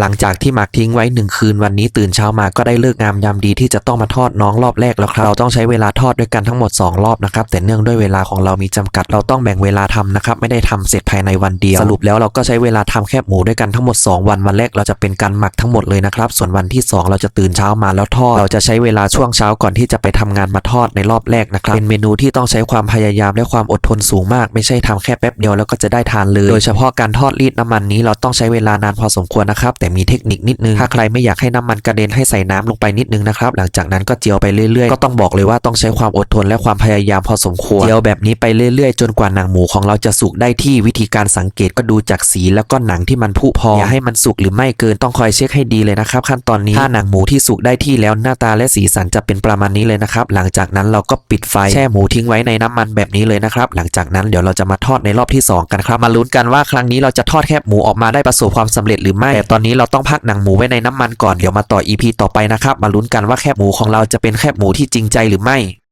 หลังจากที่หมักทิ้งไว้หนึ่งคืนวันนี้ตื่นเช้ามาก็ได้เลิกงามยามดีที่จะต้องมาทอดน้องรอบแรกแล้วครับเราต้องใช้เวลาทอดด้วยกันทั้งหมด 2 รอบนะครับแต่เนื่องด้วยเวลาของเรามีจำกัด เราต้องแบ่งเวลาทำนะครับไม่ได้ทำเสร็จภายในวันเดียวสรุปแล้วเราก็ใช้เวลาทำแคบหมูด้วยกันทั้งหมด 2 วันวันแรกเราจะเป็นการหมักทั้งหมดเลยนะครับส่วนวันที่ 2 เราจะตื่นเช้ามาแล้วทอดเราจะใช้เวลาช่วงเช้าก่อนที่จะไปทำงานมาทอดในรอบแรกนะครับเป็นเมนูที่ต้องใช้ความพยายามและความอดทนสูงมาก ไม่ใช่ทำแค่แป๊บเดียวแล้วก็จะได้ทานเลย โดยเฉพาะการทอดรีดน้ำมันนี้เราต้องใช้เวลานานพอสมควรนะครับแต่มีเทคนิคนิดนึง ถ้าใครไม่อยากให้น้ำมันกระเด็นให้ใส่น้ำลงไปนิดนึงนะครับ หลังจากนั้นก็เจียวไปเรื่อยๆ ก็ต้องบอกเลยว่าต้องใช้ความอดทนและความพยายามพอสมควร เจียวแบบนี้ไปเรื่อยๆ จนกว่าหนังหมูของเราจะสุกได้ที่วิธีการสังเกตก็ดูจากสีแล้วก็หนังที่มันผุพองอย่าให้มันสุกหรือไม่เกินต้องคอยเช็คให้ดีเลยนะครับ ขั้นตอนนี้ถ้าหนังหมูที่สุกได้ที่แล้วหน้าตาและสีสันจะเป็นประมาณนี้เลยนะครับหลังจากนั้นเราก็ปิดไฟแช่หมูทิ้งไว้ในน้ำมันแบบนี้เลยนะครับหลังจากนั้นเดี๋ยวเราจะมาทอดในรอบที่สองกันครับมาลุ้นกันว่าครั้งนี้เราจะทอดแคบหมูออกมาได้ประสบความสำเร็จหรือไม่แต่ตอนนี้เราต้องพักหนังหมูไว้ในน้ำมันก่อนเดี๋ยวมาต่อ EP ต่อไปนะครับ มาลุ้นกันว่าแคบหมูของเราจะเป็นแคบหมูที่จริงใจหรือไม่